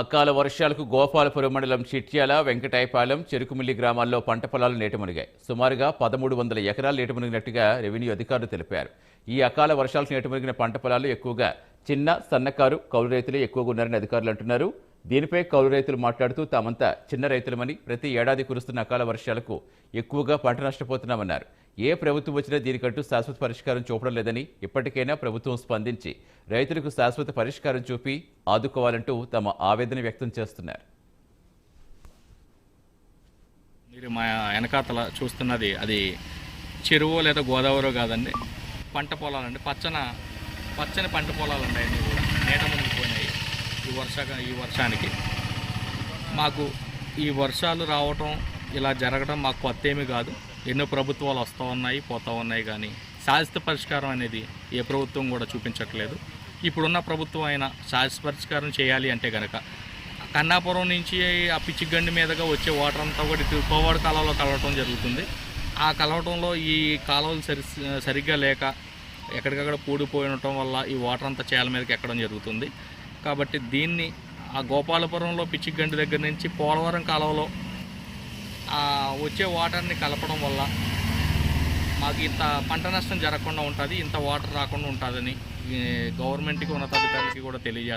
అకాల వర్షాలకు గోపాలపురం మండలం చిట్యాల వెంకటాయపాలెం చెరుకుమిల్లి గ్రామాల్లో పంట పొలాలు నీటమునిగాయి. సుమారుగా పదమూడు వందల ఎకరాలు నీటమునిగినట్టుగా రెవెన్యూ అధికారులు తెలిపారు. ఈ అకాల వర్షాలకు నీటమునిగిన పంట పొలాలు ఎక్కువగా చిన్న సన్నకారు కౌలు రైతులే ఎక్కువగా ఉన్నారని అధికారులు అంటున్నారు. దీనిపై కౌలు రైతులు మాట్లాడుతూ తామంతా చిన్న రైతులమని ప్రతి ఏడాది కురుస్తున్న అకాల వర్షాలకు ఎక్కువగా పంట నష్టపోతున్నామన్నారు. ఏ ప్రభుత్వం వచ్చినా దీనికంటూ శాశ్వత పరిష్కారం చూపడం లేదని ఇప్పటికైనా ప్రభుత్వం స్పందించి రైతులకు శాశ్వత పరిష్కారం చూపి ఆదుకోవాలంటూ తమ ఆవేదన వ్యక్తం చేస్తున్నారు. మీరు మా వెనకాతల చూస్తున్నది అది చెరువు లేదా గోదావరి కాదండి. పంట పొలాలండి. పచ్చన పచ్చని పంట పొలాలు ఉన్నాయి అన్నీ కూడా నీట మునిగిపోయినాయి ఈ వర్ష ఈ వర్షానికి. మాకు ఈ వర్షాలు రావటం ఇలా జరగడం మాకు కొత్త ఏమీ కాదు. ఎన్నో ప్రభుత్వాలు వస్తూ ఉన్నాయి పోతూ ఉన్నాయి కానీ శాశ్వత పరిష్కారం అనేది ఏ ప్రభుత్వం కూడా చూపించట్లేదు. ఇప్పుడున్న ప్రభుత్వం అయినా శాశ్వత పరిష్కారం చేయాలి అంటే కనుక కన్నాపురం నుంచి ఆ పిచ్చిగండి మీదుగా వచ్చే వాటర్ అంతా కూడా ఇటు కోవాడు కాలంలో కలవటం జరుగుతుంది. ఆ కలవటంలో ఈ కాలువలు సరి సరిగ్గా లేక ఎక్కడికక్కడ పూడిపోయినటం ఉండటం వల్ల ఈ వాటర్ అంతా చేల మీదకి ఎక్కడం జరుగుతుంది. కాబట్టి దీన్ని ఆ గోపాలపురంలో పిచ్చిగండి దగ్గర నుంచి పోలవరం కాలువలో వచ్చే వాటర్ని కలపడం వల్ల మాకు ఇంత పంట నష్టం జరగకుండా ఉంటుంది ఇంత వాటర్ రాకుండా ఉంటుందని గవర్నమెంట్కి గవర్నమెంట్కి ఉన్నతాధికారులకి కూడా తెలియజేస్తాం